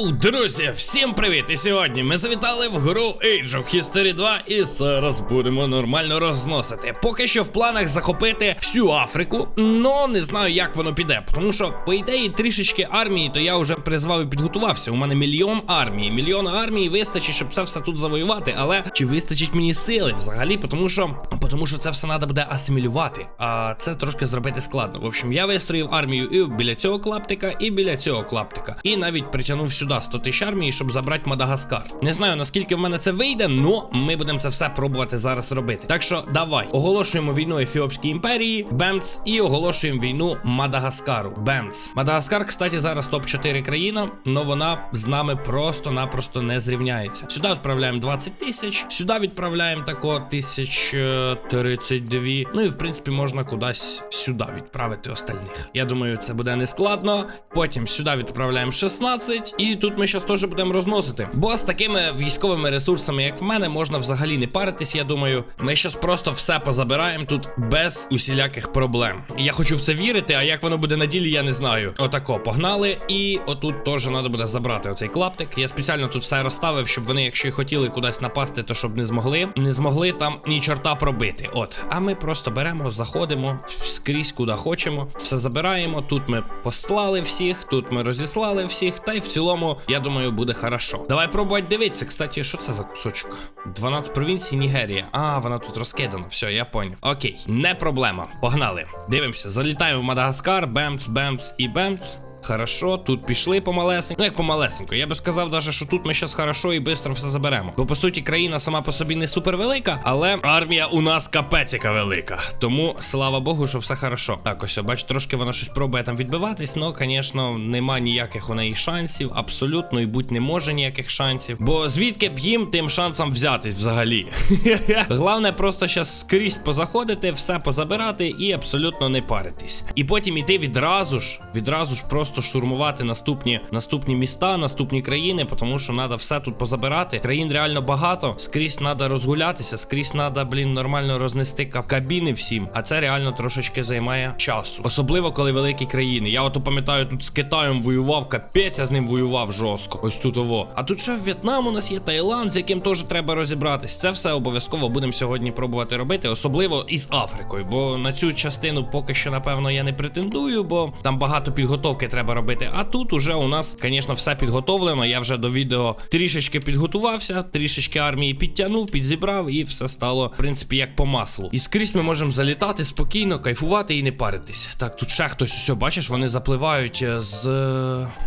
Йоу, друзі, всім привіт! І сьогодні ми завітали в гру Age of History 2 і зараз будемо нормально розносити. Поки що в планах захопити всю Африку, но не знаю, як воно піде. Тому що, по ідеї, трішечки армії, то я вже призвав і підготувався. У мене мільйон армії. Мільйон армії вистачить, щоб це все тут завоювати. Але чи вистачить мені сили взагалі? Тому що, тому що це все треба буде асимілювати. А це трошки зробити складно. В общем, я вистроїв армію і біля цього клаптика, і біля цього клаптика. І навіть притягнув сюди 100 тисяч армії, щоб забрати Мадагаскар. Не знаю наскільки в мене це вийде, но ми будемо це все пробувати зараз робити. Так що давай оголошуємо війну Ефіопській імперії, Бемц, і оголошуємо війну Мадагаскару. Бемц. Мадагаскар, кстати, зараз топ-4 країна, но вона з нами просто-напросто не зрівняється. Сюди відправляємо 20 тисяч, сюди відправляємо тако тисяч е, 32. Ну і в принципі можна кудись сюди відправити остальних. Я думаю, це буде не складно. Потім сюди відправляємо 16, і тут ми зараз теж будемо розносити. Бо з такими військовими ресурсами, як в мене, можна взагалі не паритись. Я думаю, ми зараз просто все позабираємо тут без усіляких проблем. Я хочу в це вірити, а як воно буде на ділі, я не знаю. Отако, погнали. І отут теж треба буде забрати оцей клаптик. Я спеціально тут все розставив, щоб вони, якщо й хотіли кудись напасти, то щоб не змогли. Не змогли там ні чорта пробити. От, а ми просто беремо, заходимо скрізь, куди хочемо. Все забираємо. Тут ми послали всіх, тут ми розіслали всіх. Та й в цілому, я думаю, буде хорошо. Давай пробувати дивитися. Кстати, що це за кусочок? 12 провінцій Нігерія. А, вона тут розкидана. Все, я поняв. Окей, не проблема. Погнали. Дивимося, залітаємо в Мадагаскар, бемц, бемц і бемц. Хорошо, тут пішли помалесенько. Ну як помалесенько. Я би сказав, даже, що тут ми зараз хорошо і швидко все заберемо. Бо по суті країна сама по собі не супер велика, але армія у нас капець яка велика. Тому слава Богу, що все хорошо. Так, ось, бач, трошки вона щось пробує там відбиватись, но, звісно, нема ніяких у неї шансів, абсолютно і будь не може ніяких шансів. Бо звідки б їм тим шансом взятись взагалі? Головне просто зараз скрізь позаходити, все позабирати і абсолютно не паритись. І потім іти відразу ж, відразу ж просто штурмувати наступні наступні міста, наступні країни, тому що треба все тут позабирати. Країн реально багато. Скрізь треба розгулятися, скрізь треба, блін, нормально рознести кабіни всім. А це реально трошечки займає часу. Особливо, коли великі країни. Я ото пам'ятаю, тут з Китаєм воював, капець, я з ним воював жорстко. Ось тут ово. А тут ще В'єтнам у нас є Таїланд, з яким теж треба розібратись. Це все обов'язково будемо сьогодні пробувати робити, особливо із Африкою. Бо на цю частину поки що, напевно, я не претендую, бо там багато підготовки треба робити. А тут уже у нас, звісно, все підготовлено. Я вже до відео трішечки підготувався, трішечки армії підтягнув, підзібрав, і все стало, в принципі, як по маслу. І скрізь ми можемо залітати спокійно, кайфувати і не паритись. Так, тут ще хтось усе, бачиш, вони запливають е, з.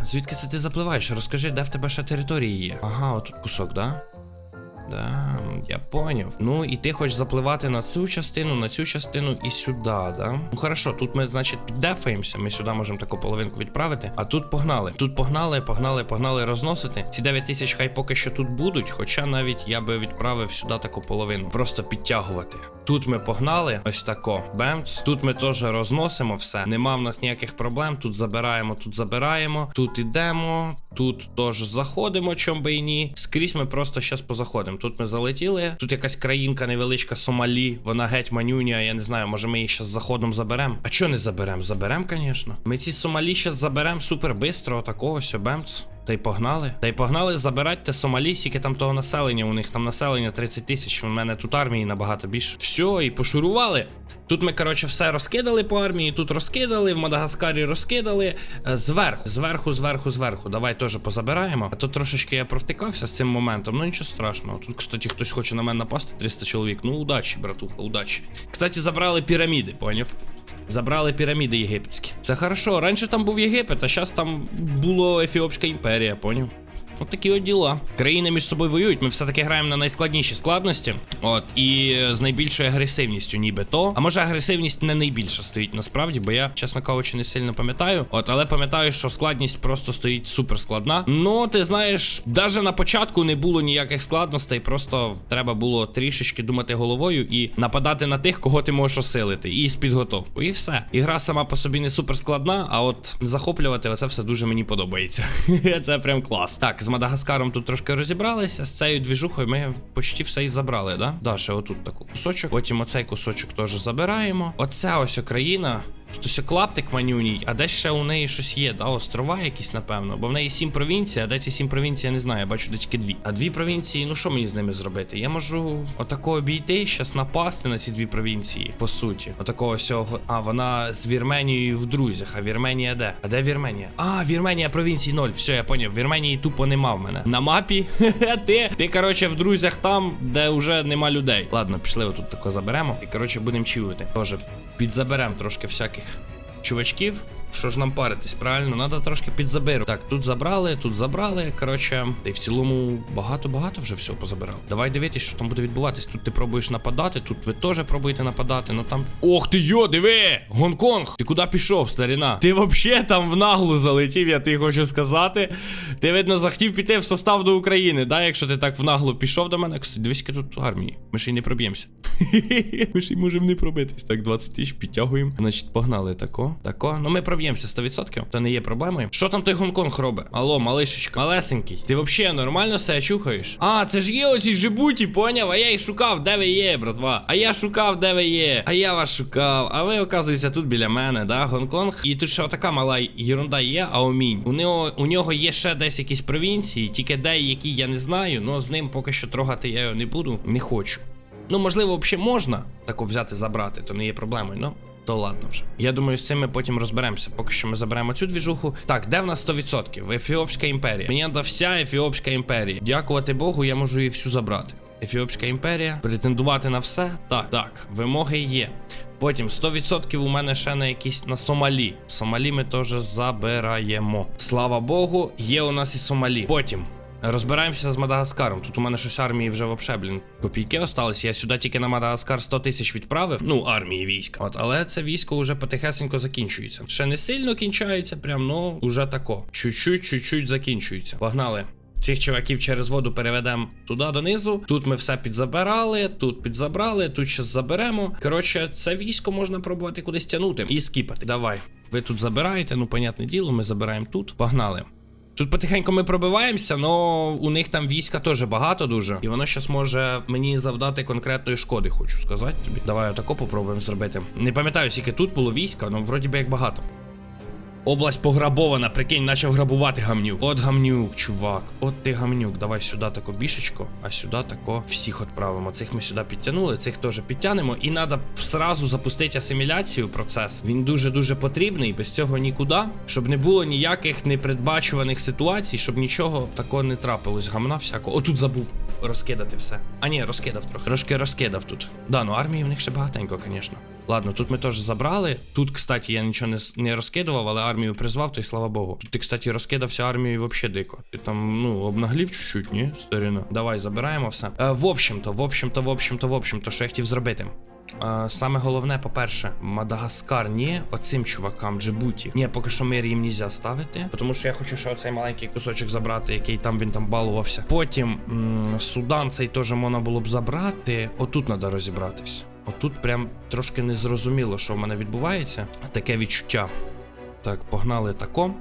Звідки це ти запливаєш? Розкажи, де в тебе ще території є? Ага, отут кусок, да? Да, я поняв. Ну і ти хочеш запливати на цю частину, на цю частину і сюди, да? Ну хорошо, тут ми, значить, піддефаємося. Ми сюди можемо таку половинку відправити. А тут погнали. Тут погнали, погнали, погнали розносити. Ці 9 тисяч хай поки що тут будуть, хоча навіть я би відправив сюди таку половину. Просто підтягувати. Тут ми погнали, ось тако. Бемц. Тут ми теж розносимо все. Нема в нас ніяких проблем. Тут забираємо, тут забираємо, тут ідемо. Тут теж заходимо, чом би і ні. Скрізь ми просто щас позаходимо. Тут ми залетіли. Тут якась країнка невеличка Сомалі. Вона геть манюня. Я не знаю, може ми її щас заходом заберемо. А чого не заберемо? Заберемо, звісно. Ми ці Сомалі зараз заберемо супер бистро. Такого сьо бемц. Та й погнали. Та й погнали забирати те Сомалі, скільки там того населення. У них там населення 30 тисяч. У мене тут армії набагато більше. Все, і пошурували. Тут ми, коротше, все розкидали по армії, тут розкидали, в Мадагаскарі розкидали. Е, Зверху, зверху, зверху, зверху. Давай теж позабираємо. А то трошечки я провтикався з цим моментом. Ну нічого страшного. Тут, кстати, хтось хоче на мене напасти 300 чоловік. Ну, удачі, братуха, удачі. Кстати, забрали піраміди, поняв? Забрали піраміди єгипетські. Це хорошо. Раніше там був Єгипет, а зараз там було Ефіопська імперія, поняв? От такі от діла. Країни між собою воюють. Ми все-таки граємо на найскладніші складності. От, і з найбільшою агресивністю, ніби то. А може агресивність не найбільша стоїть насправді, бо я, чесно кажучи, не сильно пам'ятаю. От, але пам'ятаю, що складність просто стоїть супер складна. Ну, ти знаєш, навіть на початку не було ніяких складностей, просто треба було трішечки думати головою і нападати на тих, кого ти можеш осилити. І з підготовкою. І все. Ігра сама по собі не супер складна, а от захоплювати оце все дуже мені подобається. Це прям клас. Так, з Мадагаскаром тут трошки розібралися. З цією двіжухою ми почти все і забрали, да? Да, ще отут таку кусочок. Потім оцей кусочок теж забираємо. Оця ось країна. Тут ось клаптик манюній, а десь ще у неї щось є, да, острова якісь, напевно. Бо в неї сім провінцій, а де ці сім провінцій, я не знаю, я бачу де тільки дві. А дві провінції, ну що мені з ними зробити? Я можу отако обійти, щас напасти на ці дві провінції, по суті. Отакого всього. А, вона з Вірменією в друзях. А Вірменія де? А де Вірменія? А, Вірменія провінції 0. Все, я поняв. Вірменії тупо нема в мене. На мапі. ти, ти, коротше, в друзях там, де вже нема людей. Ладно, пішли отут тако заберемо. І коротше будемо чувати. Тоже підзаберемо трошки всяких чувачків. Що ж нам паритись, правильно? Надо трошки підзабиру. Так, тут забрали, тут забрали. Коротше, та й в цілому багато-багато вже всього позабирали. Давай дивитись, що там буде відбуватись. Тут ти пробуєш нападати, тут ви теж пробуєте нападати. Ну там. Ох ти йо, диви! Гонконг! Ти куди пішов, старіна? Ти взагалі там в наглу залетів, я тобі хочу сказати. Ти, видно, захотів піти в состав до України, да? Якщо ти так в наглу пішов до мене. Кстати, дивись, тут армії. Ми ще й не проб'ємося. Ми ще й можемо не пробитись. Так, 20 тисяч підтягуємо. Значить, погнали тако. Тако. Ну ми проб'ємося 100%. Це не є проблемою. Що там той Гонконг робить? Алло, малишечка, малесенький. Ти взагалі нормально себе чухаєш? А, це ж є оці Джибуті, поняв? А я їх шукав, де ви є, братва. А я шукав, де ви є. А я вас шукав. А ви, оказується, тут біля мене, да? Гонконг. І тут ще така мала єрунда є, а умінь. У нього, у нього є ще десь якісь провінції, тільки де які я не знаю, але з ним поки що трогати я його не буду. Не хочу. Ну, можливо, взагалі можна тако взяти забрати, то не є проблемою, ну. То ладно вже. Я думаю, з цим ми потім розберемося. Поки що ми заберемо цю двіжуху. Так, де в нас 100%? Ефіопська імперія. Мені треба вся Ефіопська імперія. Дякувати Богу, я можу її всю забрати. Ефіопська імперія. Претендувати на все? Так, так, вимоги є. Потім 100% у мене ще на якісь на Сомалі. Сомалі ми теж забираємо. Слава Богу, є у нас і Сомалі. Потім. Розбираємося з Мадагаскаром. Тут у мене щось армії вже вообще, блін, копійки остались. Я сюди тільки на Мадагаскар 100 тисяч відправив. Ну, армії війська. От, але це військо вже потихесенько закінчується. Ще не сильно кінчається, прям, ну, уже тако. Чуть-чуть, чуть-чуть закінчується. Погнали. Цих чуваків через воду переведемо туди донизу. Тут ми все підзабирали, тут підзабрали, тут щас заберемо. Коротше, це військо можна пробувати кудись тягнути і скіпати. Давай. Ви тут забираєте, ну, понятне діло, ми забираємо тут. Погнали. Тут потихеньку ми пробиваємося, але у них там війська теж багато дуже. І воно щось може мені завдати конкретної шкоди, хочу сказати тобі. Давай отако попробуємо зробити. Не пам'ятаю, скільки тут було війська, але вроді би як багато. Область пограбована, прикинь, почав грабувати гамнюк. От гамнюк, чувак. От ти гамнюк. Давай сюди тако бішечко, а сюди тако всіх відправимо. Цих ми сюди підтягнули, цих теж підтягнемо. І треба сразу запустити асиміляцію процес. Він дуже-дуже потрібний, без цього нікуди. Щоб не було ніяких непередбачуваних ситуацій, щоб нічого такого не трапилось. Гамна всякого. Отут забув розкидати все. А ні, розкидав трохи. Трошки розкидав тут. Да, ну армії в них ще багатенько, звісно. Ладно, тут ми теж забрали. Тут, кстати, я нічого не, не розкидував, але армію призвав, то й слава Богу. Ти, кстати, розкидався армією вообще дико. Ти там, ну, обнаглів чуть-чуть, ні, старина. Давай, забираємо все. Е, в общем-то, в общем-то, в общем-то, в общем-то, що я хотів зробити. Е, саме головне, по-перше, Мадагаскар, ні, оцим чувакам, Джибуті. Ні, поки що мир їм нельзя ставити, тому що я хочу ще оцей маленький кусочок забрати, який там він там балувався. Потім м, Судан цей теж можна було б забрати. Отут треба розібратись. Отут прям трошки незрозуміло, що в мене відбувається. Таке відчуття. Так, погнали тако.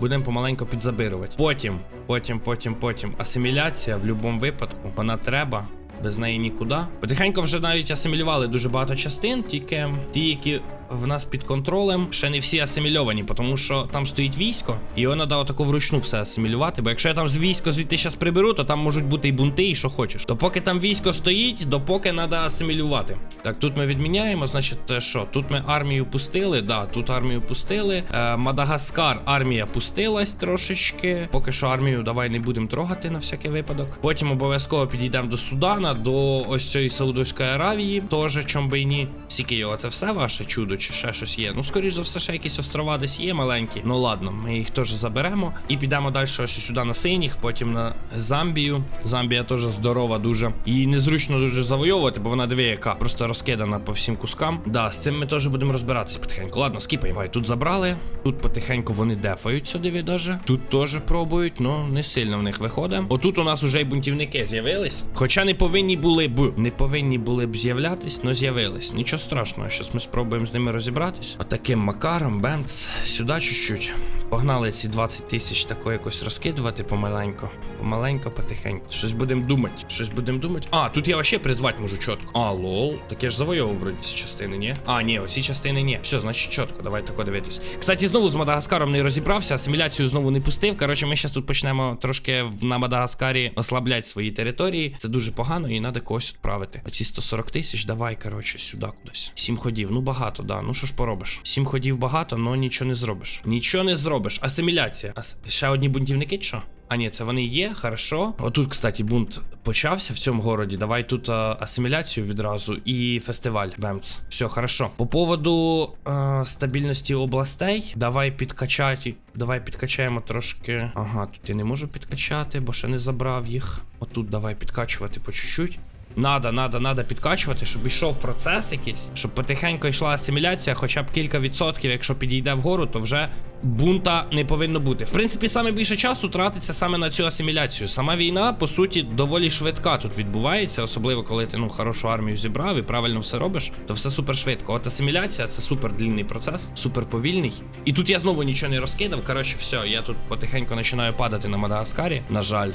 Будемо помаленьку підзабирувати. Потім, потім, потім, потім. Асиміляція в будь-якому випадку. Вона треба. Без неї нікуди. Потихеньку вже навіть асимілювали дуже багато частин, тільки ті, які в нас під контролем, ще не всі асимільовані, тому що там стоїть військо, і його треба отако вручну все асимілювати. Бо якщо я там з військо звідти зараз приберу, то там можуть бути і бунти, і що хочеш. То поки там військо стоїть, допоки треба асимілювати. Так, тут ми відміняємо, значить, що? Тут ми армію пустили, да, тут армію пустили. Е, Мадагаскар армія пустилась трошечки. Поки що армію давай не будемо трогати на всякий випадок. Потім обов'язково підійдемо до Судана, до ось цієї Саудовської Аравії. Теж чом би і ні. Його, це все ваше чудо, чи ще щось є? Ну, скоріш за все, ще якісь острова десь є маленькі. Ну ладно, ми їх теж заберемо. І підемо далі ось сюди на синіх, потім на Замбію. Замбія теж здорова, дуже. Її незручно дуже завойовувати, бо вона диви, яка просто розкидана по всім кускам. Да, з цим ми теж будемо розбиратись потихеньку. Ладно, скіпаємо. Тут забрали. Тут потихеньку вони дефаються, диви даже. Тут теж пробують, ну не сильно в них виходить. Отут у нас уже й бунтівники з'явились. Хоча не повинні були б. Не повинні були б з'являтись, але з'явились. Нічого страшного, зараз ми спробуємо з ними розібратись. Отаким макаром, бемц, сюди чуть-чуть. Погнали ці 20 тисяч тако якось розкидувати помаленько. Помаленько, потихеньку. Щось будемо думати. Щось будемо думати. А, тут я вообще призвати можу чітко. А, лол. Так я ж завойовував вроді ці частини, ні? А, ні, оці частини ні. Все, значить чітко, давай тако дивитись. Кстати, знову з Мадагаскаром не розібрався, асиміляцію знову не пустив. Коротше, ми зараз тут почнемо трошки на Мадагаскарі ослабляти свої території. Це дуже погано і треба когось відправити. Оці 140 тисяч, давай, коротше, сюди кудись. Сім ходів. Ну багато, да. Ну що ж поробиш? Сім ходів багато, але нічого не зробиш. Нічого не зробиш. Асиміляція. Ас... Ще одні бунтівники, що? А ні, це вони є, хорошо. Отут, кстати, бунт почався в цьому городі. Давай тут а, асиміляцію відразу і фестиваль. Бемц. Все, хорошо. По поводу а, стабільності областей, давай підкачати. Давай підкачаємо трошки. Ага, тут я не можу підкачати, бо ще не забрав їх. Отут давай підкачувати по чуть-чуть. Надо, надо, надо підкачувати, щоб йшов процес якийсь, щоб потихеньку йшла асиміляція, хоча б кілька відсотків, якщо підійде вгору, то вже бунта не повинно бути. В принципі, саме більше часу тратиться саме на цю асиміляцію. Сама війна, по суті, доволі швидка тут відбувається, особливо коли ти ну хорошу армію зібрав і правильно все робиш, то все супер швидко. От асиміляція це супер длінний процес, супер повільний. І тут я знову нічого не розкидав. Коротше, все, я тут потихеньку починаю падати на Мадагаскарі. На жаль.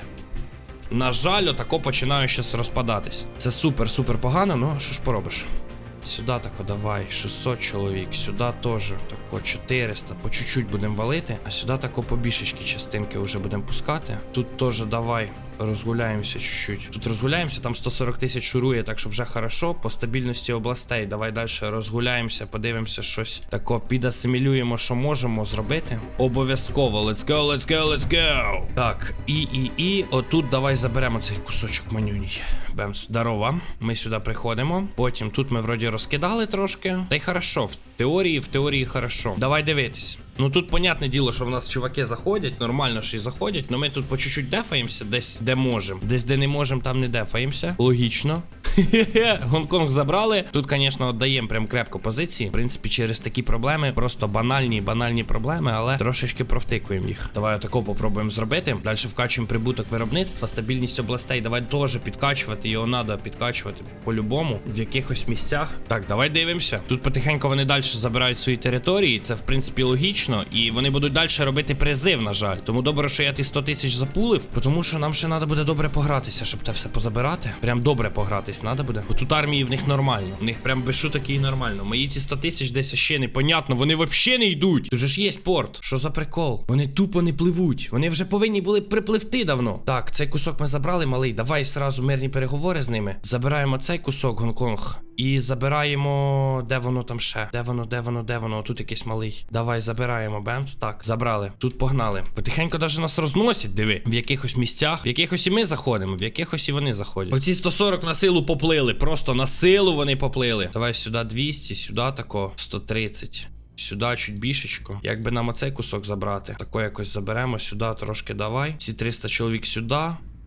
На жаль, отако починаю щось розпадатись. Це супер-супер погано, ну що ж поробиш? Сюди тако давай, 600 чоловік, сюди теж тако 400, по чуть-чуть будемо валити, а сюди тако побішечки частинки вже будемо пускати. Тут теж давай. Розгуляємося чуть-чуть. Тут розгуляємося, там 140 тисяч шурує, так що вже хорошо. По стабільності областей. Давай далі розгуляємося, подивимося щось тако підасимілюємо, що можемо зробити. Обов'язково. Let's go, let's go, let's go. Так, і, і, і. Отут давай заберемо цей кусочок манюній. Бем, здорово. Ми сюди приходимо. Потім тут ми вроді розкидали трошки. Та й хорошо. Теорії, в теорії хорошо. Давай дивитись. Ну тут понятне діло, що в нас чуваки заходять, нормально що і заходять, але ми тут по чуть-чуть дефаємося, десь де можемо. Десь де не можемо, там не дефаємося. Логічно. Гонконг забрали. Тут, звісно, віддаємо прям крепко позиції. В принципі, через такі проблеми, просто банальні, банальні проблеми, але трошечки провтикуємо їх. Давай отако попробуємо зробити. Далі вкачуємо прибуток виробництва, стабільність областей. Давай теж підкачувати. Його треба підкачувати по-любому в якихось місцях. Так, давай дивимося. Тут потихеньку вони далі забирають свої території. Це в принципі логічно. І вони будуть далі робити призив, на жаль. Тому добре, що я ті 100 тисяч запулив, тому що нам ще треба буде добре погратися, щоб це все позабирати. Прям добре погратись треба буде. Бо тут армії в них нормально. У них прям без шуток і нормально. Мої ці 100 тисяч десь ще непонятно. Вони взагалі не йдуть. Тут же ж є порт. Що за прикол? Вони тупо не пливуть. Вони вже повинні були припливти давно. Так, цей кусок ми забрали, малий. Давай сразу мирні переговори з ними. Забираємо цей кусок Гонконг. І забираємо. Де воно там ще? Де воно, де воно, де воно? Тут якийсь малий. Давай забираємо. Бемс. Так, забрали. Тут погнали. Потихеньку даже нас розносять, диви. В якихось місцях. В якихось і ми заходимо, в якихось і вони заходять. Оці 140 на силу поплили. Просто на силу вони поплили. Давай сюди 200, сюди тако 130. Сюди чуть бішечко. Як би нам оцей кусок забрати? Тако якось заберемо сюди трошки давай. Ці 300 чоловік сюди.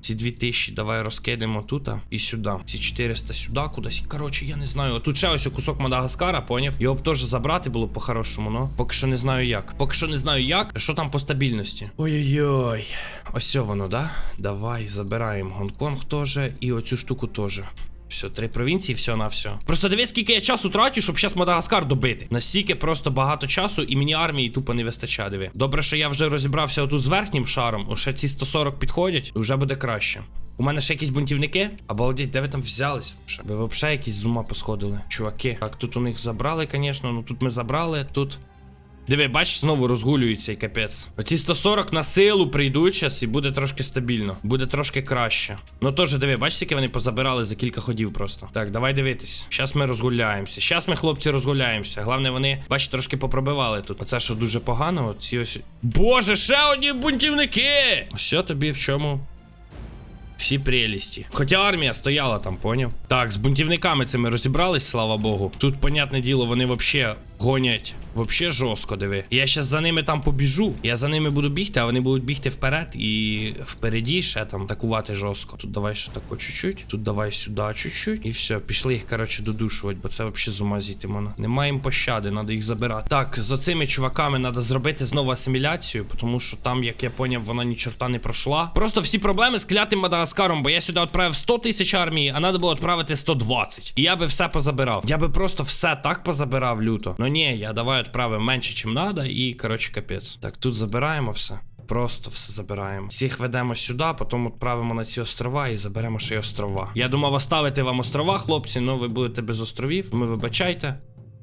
Ці 2000 давай розкидемо тут і сюди. Ці 400 сюди кудись. Коротше, я не знаю. Тут ще ось кусок Мадагаскара, поняв? Його б теж забрати було по-хорошому, но Поки що не знаю як. Поки що не знаю як. Що там по стабільності? Ой-ой-ой. Ось воно, да? Давай забираємо Гонконг теж і оцю штуку теж. Все, три провінції, все на все. Просто дивись, скільки я часу трачу, щоб зараз Мадагаскар добити. Настільки просто багато часу, і мені армії тупо не вистачає. Диви. Добре, що я вже розібрався отут з верхнім шаром. Уже ці 140 підходять, вже буде краще. У мене ще якісь бунтівники? Обалдеть, де ви там взялись? Ви взагалі якісь з ума посходили, чуваки. Так, тут у них забрали, звісно. Ну тут ми забрали, тут. Диви, бачиш, знову розгулюється і капець. Оці 140 на силу прийдуть час і буде трошки стабільно. Буде трошки краще. Ну теж диви, бачиш, які вони позабирали за кілька ходів просто. Так, давай дивитись. Щас ми розгуляємося. Щас ми, хлопці, розгуляємося. Головне, вони, бачиш, трошки попробивали тут. Оце що дуже погано. Оці ось. Боже, ще одні бунтівники! Ось тобі в чому. Всі прелісті. Хоча армія стояла там, поняв? Так, з бунтівниками цими розібрались, слава Богу. Тут, понятне діло, вони вообще гонять. Вообще жорстко, диви. Я щас за ними там побіжу. Я за ними буду бігти, а вони будуть бігти вперед і впереді ще там атакувати жорстко. Тут давай ще тако чуть-чуть. Тут давай сюди чуть-чуть. І все, пішли їх, коротше, додушувати, бо це вообще з ума зійти можна. Немає їм пощади, треба їх забирати. Так, з оцими чуваками треба зробити знову асиміляцію, тому що там, як я поняв, вона ні чорта не пройшла. Просто всі проблеми з клятим Мадагаскаром, бо я сюди відправив 100 тисяч армії, а треба було відправити 120. І я би все позабирав. Я би просто все так позабирав люто. Ну Ну ні, я давай відправив менше, чим треба, і коротше капець. Так, тут забираємо все. Просто все забираємо. Всіх ведемо сюди, потім відправимо на ці острова і заберемо ще й острова. Я думав оставити вам острова, хлопці, але ви будете без островів. Ми вибачайте.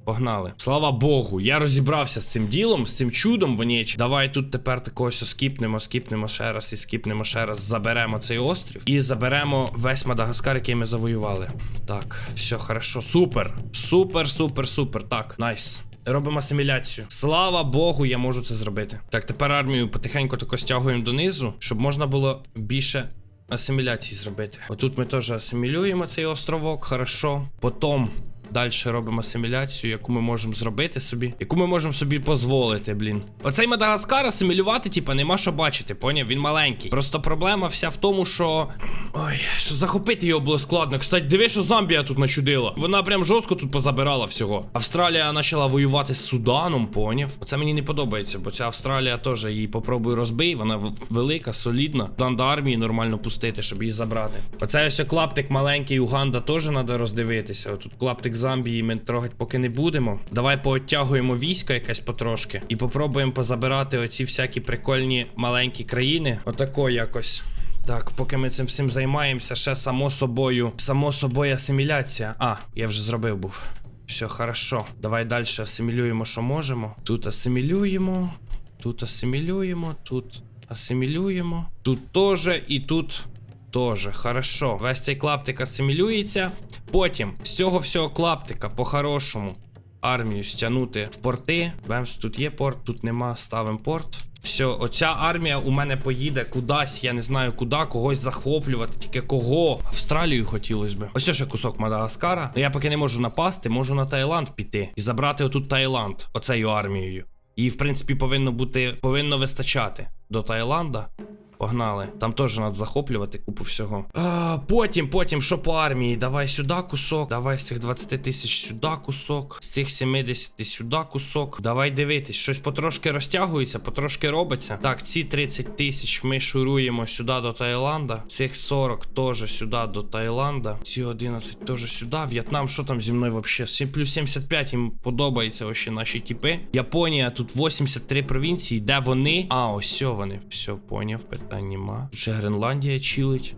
Погнали. Слава Богу, я розібрався з цим ділом, з цим чудом вонєч. Давай тут тепер такогось скіпнемо, скіпнемо ще раз і скіпнемо ще раз. Заберемо цей острів і заберемо весь Мадагаскар, який ми завоювали. Так, все хорошо. Супер. Супер, супер, супер. Так, найс. Робимо асиміляцію. Слава Богу, я можу це зробити. Так, тепер армію потихеньку тако стягуємо донизу, щоб можна було більше асиміляції зробити. Отут ми теж асимілюємо цей островок, хорошо. Потім далі робимо асиміляцію, яку ми можемо зробити собі, яку ми можемо собі дозволити, блін. Оцей Мадагаскар асимілювати, типа, нема що бачити, поняв? Він маленький. Просто проблема вся в тому, що. Ой, що захопити його було складно. Кстати, диви, що Замбія тут начудила. Вона прям жорстко тут позабирала всього. Австралія почала воювати з Суданом, поняв? Оце мені не подобається, бо ця Австралія теж її попробуй розбий. Вона велика, солідна. Там до армії нормально пустити, щоб її забрати. Оце ось клаптик маленький Уганда теж треба роздивитися. Отут клаптик Замбії ми трогати поки не будемо. Давай пооттягуємо військо якесь потрошки і попробуємо позабирати оці всякі прикольні маленькі країни. Отако якось. Так, поки ми цим всім займаємося, ще само собою, само собою асиміляція. А, я вже зробив був. Все, хорошо. Давай далі асимілюємо, що можемо. Тут асимілюємо, тут асимілюємо, тут асимілюємо, тут теж і тут теж. Хорошо. Весь цей клаптик асимілюється. Потім з цього всього клаптика, по-хорошому, армію стягнути в порти. Бемс, тут є порт, тут нема, ставимо порт. Все, оця армія у мене поїде кудись, я не знаю куди, когось захоплювати, тільки кого. Австралію хотілося би. Ось ще кусок Мадагаскара. Ну я поки не можу напасти, можу на Таїланд піти і забрати отут Таїланд, оцею армією. І в принципі повинно бути, повинно вистачати до Таїланда. Погнали. Там теж треба захоплювати купу всього. А, потім, потім, що по армії? Давай сюди кусок. Давай з цих 20 тисяч сюди кусок. З цих 70 сюди кусок. Давай дивитись, щось потрошки розтягується, потрошки робиться. Так, ці 30 тисяч ми шуруємо сюди до Таїланда. Цих 40 теж сюди до Таїланда. Ці 11 теж сюди. В'єтнам, що там зі мною вообще? плюс 75 їм подобається вообще наші типи. Японія тут 83 провінції, де вони. А, ось вони. Все, поняв, нема. Тут ще Гренландія чилить.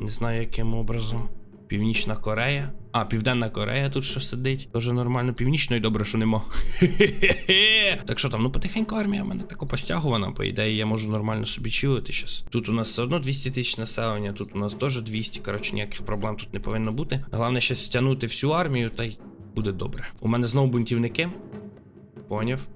Не знаю, яким образом. Північна Корея. А, Південна Корея тут що сидить. Тоже нормально. Північної добре, що нема. так що там, ну потихеньку армія в мене тако постягувана. По ідеї, я можу нормально собі чилити щас. Тут у нас все одно 200 тисяч населення, тут у нас теж 200. Коротше, ніяких проблем тут не повинно бути. Головне ще стягнути всю армію, та й буде добре. У мене знову бунтівники. Поняв.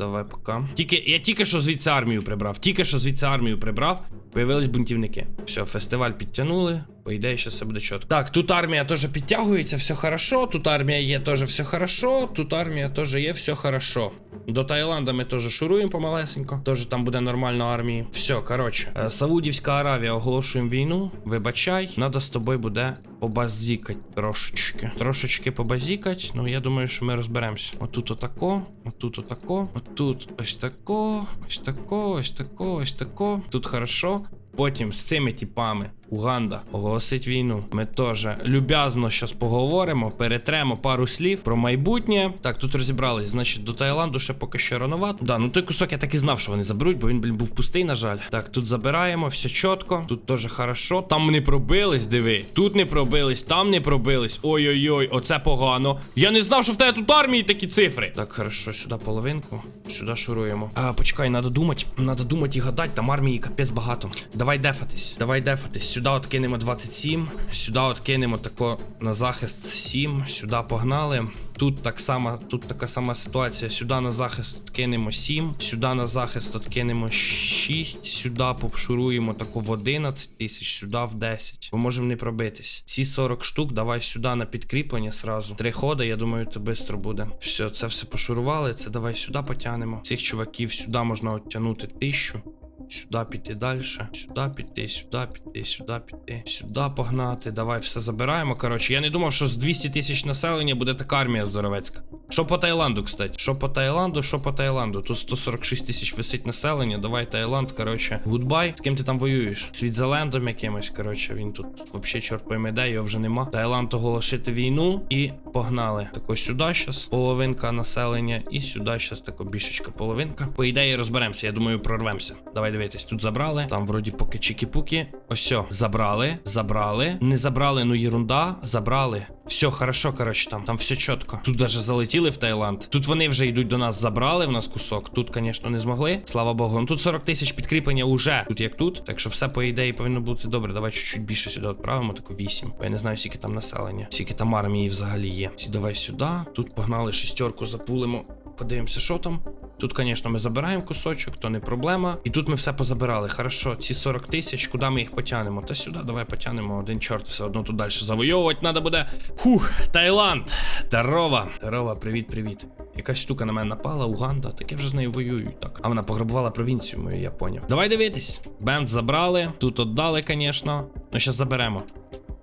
Давай пока. Тільки я тільки що звідси армію прибрав. Тільки що звідси армію прибрав. Появились бунтівники. Все, фестиваль підтягнули. По ідеї, що все буде чітко. Так, тут армія теж підтягується, все хорошо. Тут армія є теж все хорошо. Тут армія теж є все хорошо. До Таїланда ми теж шуруємо помалесенько. Теж там буде нормально армії. Все, коротше. Е, Саудівська Аравія оголошуємо війну. Вибачай, надо з тобою буде побазікать трошечки. Трошечки побазікать. Ну, я думаю, що ми розберемося. Отут отако, отут отако, отут ось тако, ось тако, ось тако, ось тако. Тут хорошо. Потім з цими типами Уганда оголосить війну. Ми теж люб'язно щас поговоримо, перетремо пару слів про майбутнє. Так, тут розібрались. Значить, до Таїланду ще поки що рановато. Да, ну той кусок я так і знав, що вони заберуть, бо він, блін, був пустий, на жаль. Так, тут забираємо, все чітко. Тут теж хорошо. Там не пробились, диви. Тут не пробились, там не пробились. Ой-ой-ой, оце погано. Я не знав, що в тебе тут армії такі цифри. Так, хорошо, сюди половинку. Сюди шуруємо. А, почекай, надо думати. Надо думати і гадати, там армії капець багато. Давай дефатись. Давай дефатись. Сюди от кинемо 27. Сюди от кинемо тако на захист 7. Сюди погнали. Тут так само, тут така сама ситуація. Сюди на захист кинемо 7. Сюди на захист от кинемо 6. Сюди попшуруємо тако в 11 тисяч, сюди в 10. Бо можемо не пробитись. Ці 40 штук давай сюди на підкріплення сразу. Три ходи, я думаю, це швидко буде. Все, це все пошурували. Це давай сюди потягнемо. Цих чуваків сюди можна оттягнути тисячу. Сюди піти далі. Сюди піти, сюди піти, сюди піти. Сюди погнати. Давай все забираємо. Коротше, я не думав, що з 200 тисяч населення буде така армія здоровецька. Що по Таїланду, кстати? Що по Таїланду, що по Таїланду? Тут 146 тисяч висить населення. Давай Таїланд, коротше. Гудбай. З ким ти там воюєш? Світзелендом якимось, коротше. Він тут взагалі чорт пойме де, його вже нема. Таїланд оголошити війну і погнали. Тако сюди щас половинка населення, і сюди щас тако більшечка половинка. По ідеї розберемося, я думаю, прорвемося. Давай дивитись, тут забрали. Там вроді поки чікі-пуки. Ось, все, забрали, забрали. Не забрали, ну єрунда, забрали. Все, хорошо, коротше, там, там все чітко. Тут даже залетіли в Таїланд. Тут вони вже йдуть до нас, забрали в нас кусок. Тут, звісно, не змогли. Слава Богу. Ну тут 40 тисяч підкріплення уже. Тут як тут. Так що все по ідеї повинно бути добре. Давай чуть-чуть більше сюди відправимо, таку 8. Бо я не знаю, скільки там населення, скільки там армії взагалі є. Ці давай сюди. Тут погнали шістерку, запулимо. Подивимося, що там. Тут, звісно, ми забираємо кусочок, то не проблема. І тут ми все позабирали. Хорошо, ці 40 тисяч, куди ми їх потягнемо? Та сюди давай потягнемо. Один чорт, все одно тут далі завойовувати треба буде. Фух, Таїланд. Здорова. Здорова, привіт, привіт. Якась штука на мене напала, Уганда, так я вже з нею воюю. Так. А вона пограбувала провінцію мою, я поняв. Давай дивитись. Бенд забрали. Тут віддали, звісно. Ну, зараз заберемо.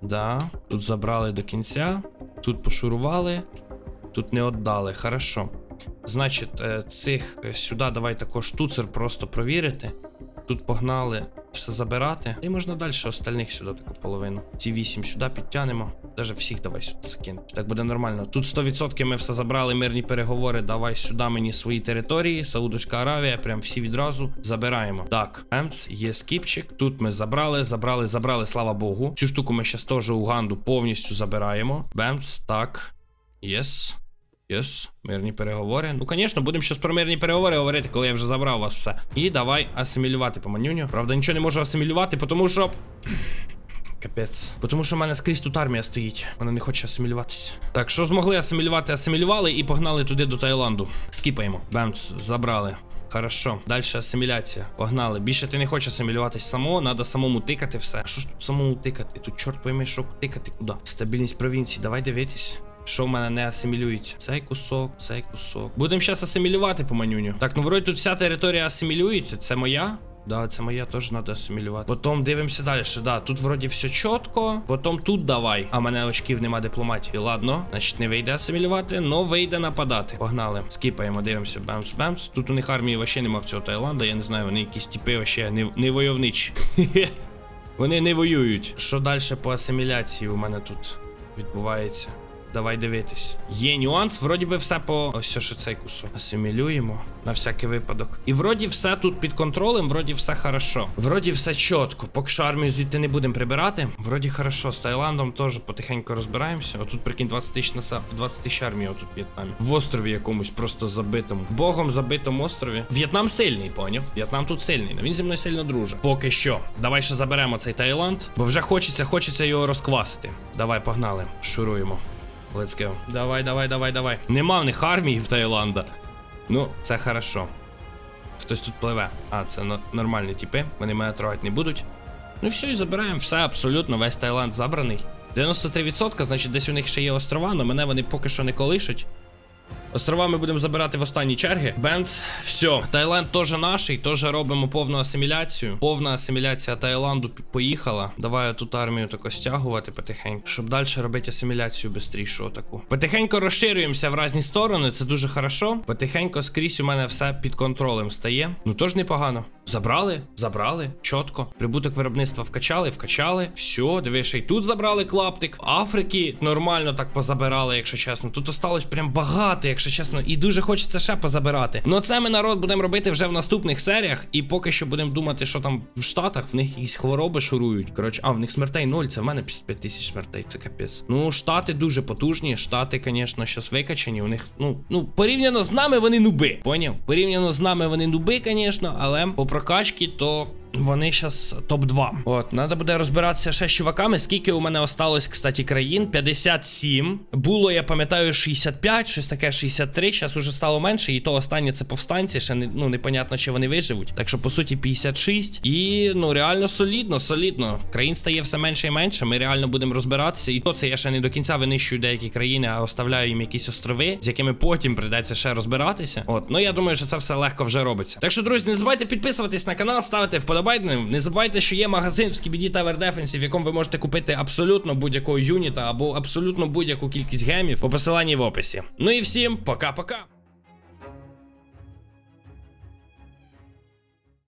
Да, тут забрали до кінця. Тут пошурували. Тут не віддали. Хорошо. Значить, е, цих е, сюди давай також штуцер просто провірити. Тут погнали все забирати. І можна далі остальних сюди таку половину. Ці вісім сюди підтягнемо. Даже всіх давай сюди закинемо. Так буде нормально. Тут 100% ми все забрали, мирні переговори. Давай сюди мені свої території. Саудовська Аравія, прям всі відразу забираємо. Так, Емц, є скіпчик. Тут ми забрали, забрали, забрали, слава Богу. Цю штуку ми ще теж Уганду повністю забираємо. Бемц, так. Єс. Єс, мирні переговори. Ну, звісно, будемо щось про мирні переговори говорити, коли я вже забрав вас все. І давай асимілювати по манюню. Правда, нічого не можу асимілювати, тому що. Капець. Тому що в мене скрізь тут армія стоїть. Вона не хоче асимілюватися. Так, що змогли асимілювати, асимілювали і погнали туди до Таїланду. Скіпаємо. Бемц, забрали. Хорошо, далі асиміляція. Погнали. Більше ти не хочеш асимілюватись само, треба самому тикати все. А що ж тут самому тикати? Тут чорт пойми, що тикати куди? Стабільність провінції, давай дивитись. Що в мене не асимілюється? Цей кусок, цей кусок. Будемо зараз асимілювати по манюню. Так, ну вроді тут вся територія асимілюється. Це моя. Да, це моя теж треба асимілювати. Потім дивимося далі. Да, тут вроді все чітко. Потім тут давай. А мене очків нема дипломатії. Ладно, значить не вийде асимілювати, но вийде нападати. Погнали. Скіпаємо, дивимося. Бемс, бемс. Тут у них армії вообще нема в цього Таїланда. Я не знаю, вони якісь типи вообще не, не войовничі. Вони не воюють. Що далі по асиміляції у мене тут відбувається? Давай дивитись. Є нюанс, вроді би все по. Ось що цей кусок. Асимілюємо на всякий випадок. І вроді все тут під контролем, вроді все хорошо. Вроді все чітко. Поки що армію звідти не будемо прибирати. Вроді хорошо. З Таїландом теж потихеньку розбираємося. Отут, прикинь, 20 тисяч наса... 20 тисяч армії отут в В'єтнамі. В острові якомусь просто забитому. Богом забитому острові. В'єтнам сильний, поняв? В'єтнам тут сильний, він зі мною сильно дружить. Поки що. Давай ще заберемо цей Таїланд, бо вже хочеться, хочеться його розквасити. Давай, погнали. Шуруємо. Let's go. Давай, давай, давай, давай. Нема в них армії в Таїланда. Ну, це хорошо. Хтось тут пливе. А, це но- нормальні типи. Вони мене трогати не будуть. Ну все, і забираємо все абсолютно. Весь Таїланд забраний. 93%, значить, десь у них ще є острова, але мене вони поки що не колишуть. Острова ми будемо забирати в останні черги. Бенц, все. Таїланд теж наш, теж робимо повну асиміляцію. Повна асиміляція Таїланду поїхала. Давай тут армію тако стягувати потихеньку, щоб далі робити асиміляцію швидше таку. Потихеньку розширюємося в різні сторони, це дуже хорошо. Потихеньку скрізь у мене все під контролем стає. Ну тож непогано. Забрали, забрали, чітко. Прибуток виробництва вкачали, вкачали. Все, диви, ще й тут забрали клаптик. Африки нормально так позабирали, якщо чесно. Тут осталось прям багато, якщо чесно, і дуже хочеться ще позабирати. Ну це ми народ будемо робити вже в наступних серіях. І поки що будемо думати, що там в Штатах в них якісь хвороби шурують. Коротше, а в них смертей ноль, це в мене 55 тисяч смертей, це капець. Ну, штати дуже потужні. Штати, звісно, щас викачані. У них, ну, ну, порівняно з нами вони нуби. Поняв? Порівняно з нами вони нуби, звісно, але по прокачці, то. Вони зараз топ-2. От, треба буде розбиратися ще з чуваками. Скільки у мене осталось, кстати, країн? 57. Було, я пам'ятаю, 65, щось таке 63. Зараз уже стало менше. І то останнє це повстанці. Ще не, ну, непонятно, чи вони виживуть. Так що, по суті, 56. І ну реально солідно, солідно. Країн стає все менше і менше. Ми реально будемо розбиратися. І то це я ще не до кінця винищую деякі країни, а оставляю їм якісь острови, з якими потім прийдеться ще розбиратися. От, ну я думаю, що це все легко вже робиться. Так що, друзі, не забувайте підписуватись на канал, ставити вподобайки. Вподобайте. Не забувайте, що є магазин в Skibidi Tower Defense, в якому ви можете купити абсолютно будь-якого юніта або абсолютно будь-яку кількість гемів по посиланні в описі. Ну і всім пока-пока.